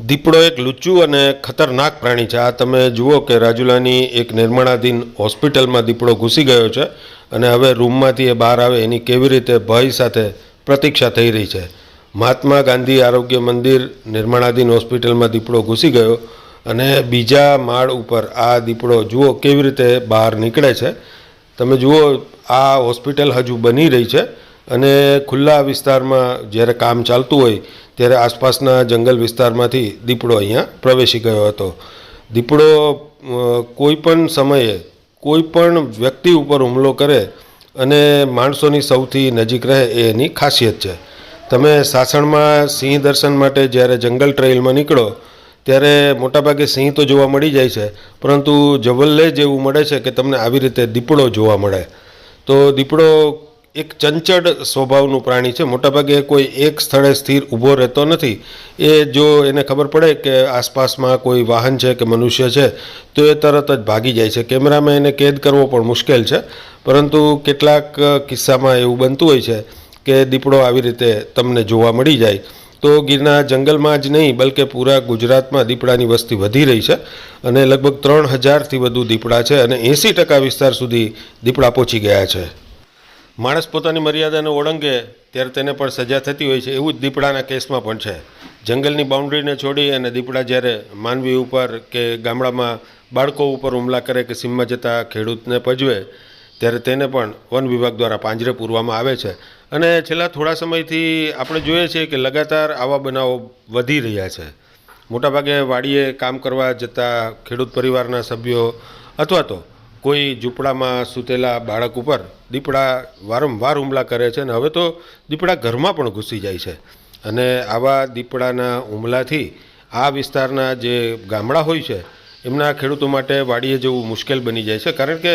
દીપડો એક લુચ્ચું અને ખતરનાક પ્રાણી છે. આ તમે જુઓ કે રાજુલાની એક નિર્માણાધીન હોસ્પિટલમાં દીપડો ઘૂસી ગયો છે અને હવે રૂમમાંથી એ બહાર આવે એની કેવી રીતે ભય સાથે પ્રતીક્ષા થઈ રહી છે. મહાત્મા ગાંધી આરોગ્ય મંદિર નિર્માણાધીન હોસ્પિટલમાં દીપડો ઘૂસી ગયો અને બીજા માળ ઉપર આ દીપડો જુઓ કેવી રીતે બહાર નીકળે છે. તમે જુઓ આ હોસ્પિટલ હજુ બની રહી છે. અને ખુલ્લા વિસ્તારમાં જ્યારે કામ ચાલતું હોય, ત્યારે આસપાસના જંગલ વિસ્તારમાંથી દીપડો અહીંયા પ્રવેશી ગયો હતો. દીપડો કોઈ પણ સમયે કોઈ પણ વ્યક્તિ ઉપર હુમલો કરે અને માણસોની સૌથી નજીક રહે એ એની ખાસિયત છે. તમે સાસણમાં સિંહ દર્શન માટે જ્યારે જંગલ ટ્રેઇલમાં નીકળો, ત્યારે મોટાભાગે સિંહ તો જોવા મળી જાય છે, પરંતુ જવલ્લે જેવું મળે છે કે તમને આવી રીતે દીપડો જોવા મળે. તો દીપડો એક ચંચળ સ્વભાવનું પ્રાણી છે. મોટાભાગે કોઈ એક સ્થળે સ્થિર ઊભો રહેતો નથી. એ જો એને ખબર પડે કે આસપાસમાં કોઈ વાહન છે કે મનુષ્ય છે, તો એ તરત જ ભાગી જાય છે. કેમેરામાં એને કેદ કરવો પણ મુશ્કેલ છે. પરંતુ કેટલાક કિસ્સામાં એવું બનતું હોય છે કે દીપડો આવી રીતે તમને જોવા મળી જાય. તો ગીરના જંગલમાં જ નહીં, બલકે પૂરા ગુજરાતમાં દીપડાની વસ્તી વધી રહી છે અને લગભગ ત્રણ હજારથી વધુ દીપડા છે અને એંસી ટકા વિસ્તાર સુધી દીપડા પહોંચી ગયા છે. માણસ પોતાની મર્યાદાને ઓળંગે ત્યારે તેને પણ સજા થતી હોય છે, એવું જ દીપડાના કેસમાં પણ છે. જંગલની બાઉન્ડ્રીને છોડી અને દીપડા જ્યારે માનવી ઉપર કે ગામડામાં બાળકો ઉપર હુમલા કરે કે સીમમાં જતા ખેડૂતને પજવે, ત્યારે તેને પણ વન વિભાગ દ્વારા પાંજરે પૂરવામાં આવે છે. અને છેલ્લા થોડા સમયથી આપણે જોઈએ છીએ કે લગાતાર આવા બનાવો વધી રહ્યા છે. મોટાભાગે વાડીએ કામ કરવા જતા ખેડૂત પરિવારના સભ્યો અથવા તો કોઈ ઝૂંપડામાં સૂતેલા બાળક ઉપર દીપડા વારંવાર હુમલા કરે છે અને હવે તો દીપડા ઘરમાં પણ ઘૂસી જાય છે. અને આવા દીપડાના હુમલાથી આ વિસ્તારના જે ગામડા હોય છે, એમના ખેડૂતો માટે વાડીએ જવું મુશ્કેલ બની જાય છે. કારણ કે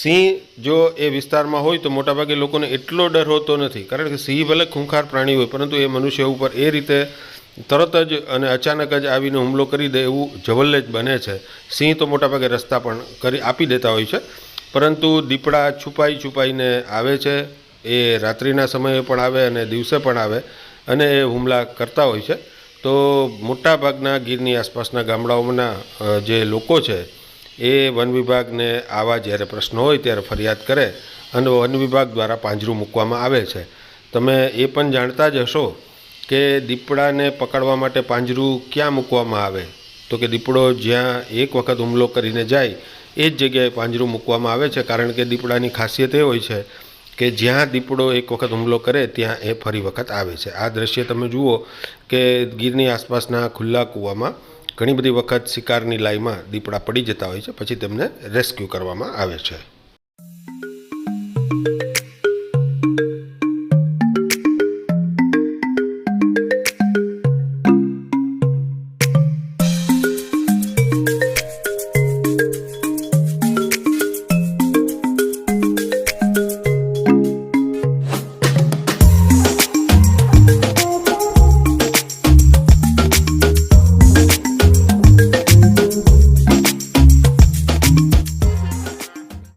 સિંહ જો એ વિસ્તારમાં હોય તો મોટાભાગે લોકોને એટલો ડર હોતો નથી. કારણ કે સિંહ ભલે ખૂંખાર પ્રાણી હોય, પરંતુ એ મનુષ્ય ઉપર એ રીતે તરત જ અને અચાનક જ આવીને હુમલો કરી દે એવું જવલ્લે જ બને છે. સિંહ તો મોટાભાગે રસ્તા પણ કરી આપી દેતા હોય છે. પરંતુ દીપડા છુપાઈ છુપાઈને આવે છે. એ રાત્રિના સમયે પણ આવે અને દિવસે પણ આવે અને એ હુમલા કરતા હોય છે. તો મોટાભાગના ગીરની આસપાસના ગામડાઓના જે લોકો છે, એ વન વિભાગને આવા જ્યારે પ્રશ્નો હોય ત્યારે ફરિયાદ કરે અને વન વિભાગ દ્વારા પાંજરું મૂકવામાં આવે છે. તમે એ પણ જાણતા જ હશો કે દીપડાને પકડવા માટે પાંજરું ક્યાં મૂકવામાં આવે? તો કે દીપડો જ્યાં એક વખત હુમલો કરીને જાય, એ જ જગ્યાએ પાંજરું મૂકવામાં આવે છે. કારણ કે દીપડાની ખાસિયત એ હોય છે કે જ્યાં દીપડો એક વખત હુમલો કરે, ત્યાં એ ફરી વખત આવે છે. આ દ્રશ્ય તમે જુઓ કે ગીરની આસપાસના ખુલ્લા કૂવામાં ઘણી બધી વખત શિકારની લાઈમાં દીપડા પડી જતા હોય છે. પછી તેમને રેસ્ક્યુ કરવામાં આવે છે.